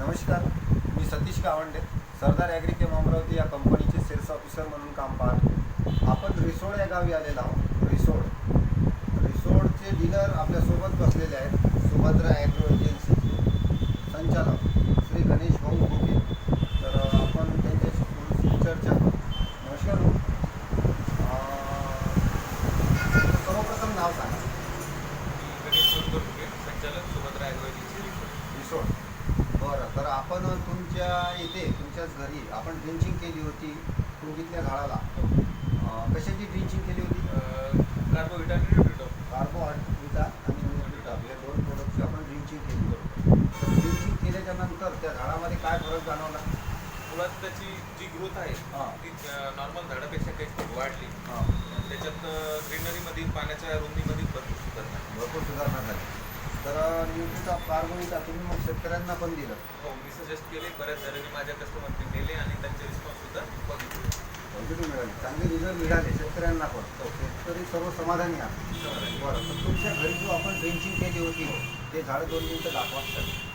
नमस्कार मी सतीश गावंडे सरदार ॲग्रिकेम अमरावती या कंपनीचे सेल्स ऑफिसर म्हणून काम पाहतो आपण रिसोड या गावी आलेलो आहोत. रिसोड. रिसोडचे डीलर आपल्यासोबत बसलेले आहेत. सुभद्रा ॲग्रो एजन्सीचे संचालक श्री गणेश भाऊ भोगे तर आपण त्यांच्याशी चर्चा करू. नमस्कार सर्वप्रथम नाव सांगा. गणेश संचालक सुभद्रा ॲग्रोलॉजीचे रिसोड. बरं तर आपण तुमच्या इथे तुमच्याच घरी आपण ड्रिंचिंग केली होती कोंडीतल्या झाडाला अं, कशाची ड्रिंचिंग केली होती? कार्बो विटामिन कार्बो विटा आणि न्यूट्रिटॉप या दोन प्रोडक्टची आपण ड्रिंचिंग केली होती. तर ड्रिंचिंग केल्याच्यानंतर त्या झाडामध्ये काय फरक जाणवला? मुळात त्याची जी ग्रोथ आहे हां. ती नॉर्मल झाडापेक्षा काही वाढली. हां. त्याच्यात ग्रीनरीमध्ये पाण्याच्या रुंदीमध्ये भरपूर सुधारणा. भरपूर सुधारणा झाली. तर न्यूट्रिटॉप कार्बो विटा तुम्ही मग शेतकऱ्यांना पण दिलं. हो मी सजेस्ट केले बऱ्याच जणांनी माझ्या कस्टमरने नेले आणि त्यांचे रिस्पॉन्स सुद्धा बघितले. पॉझिटिव्ह मिळाले. चांगले रिझल्ट मिळाले शेतकऱ्यांना पण. शेतकरी सर्व समाधानी बरं तर तुमच्या घरी जो आपण ड्रिंचिंग केली होती ते झाड दोन मिनिटं दाखवा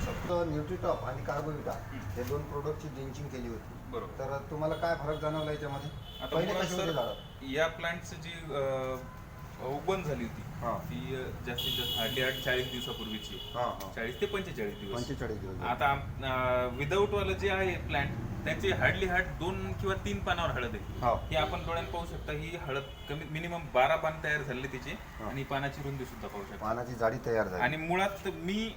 फक्त न्यूट्रिटॉप आणि कार्बोविटा हे दोन प्रोडक्टची ड्रिंचिंग केली होती. बरोबर. तर तुम्हाला काय फरक जाणवला याच्यामध्ये? पहिले कशी झाडं? या प्लांटची जी उगवण झाली होती. हां. ती अं, जास्तीत जास्त हार्डली आठ चाळीस दिवसापूर्वीची. हां हां. चाळीस ते पंचेचाळीस दिवस. पंचेचाळीस दिवस. आता विदाऊट वालं जे आहे प्लांट त्याची हार्डली हार्ड दोन किंवा तीन पानावर हळद आहे. हो. ही आपण डोळ्यात पाहू शकता ही हळद कमी मिनिमम बारा पान तयार झाले तिचे हा. आणि पानाची रुंदी सुद्धा पाहू शकता. पानाची जाडी तयार झाली. आणि मुळात मी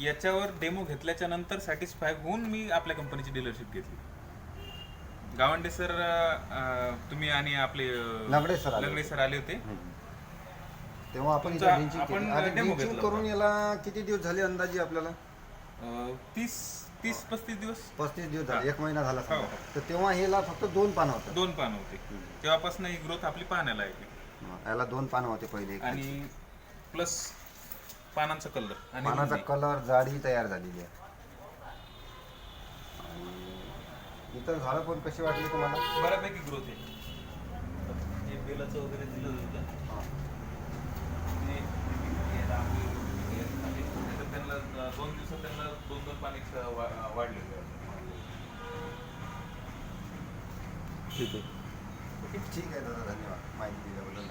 याच्यावर डेमो घेतल्याच्या नंतर सॅटिस्फाय होऊन मी आपल्या कंपनीची डीलरशिप घेतली. गावंडे सर तुम्ही आणि आपले अं, लंगडे सर आले लंगडे सर आले होते. हम्म. तेव्हा आपण तुमचा- आपण केली आणि demo ड्रिंचिंग घेतला करून याला किती दिवस झाले अंदाजे आपल्याला? अं, तीस तीस पस्तीस दिवस? पस्तीस दिवस झाले. एक महिना झाला हो. समजा. तर तेव्हा ह्याला फक्त दोन पानं होतं दोन पानं होते. तेव्हापासून ही ग्रोथ आपली पाहण्याला आहे याला दोन पानं होते पहिले आणि प्लस पानांचा कलर आणि पानाचा रुंदी. कलर जाडी तयार झालेली आहे. आणि इतर झाडं पण कशी वाटली तुम्हाला? बऱ्यापैकी ग्रोथ आहे. हे बेलाचं वगैरे दिलं होतं हे रांगोळी वगैरे झाली. नाहीतर त्यांना अं, दोन दिवसात त्यांना दोन दोन पाणी ख- वा- वाढले होते. ठीक आहे. ठीक आहे दादा धन्यवाद. माहिती दिल्याबद्दल.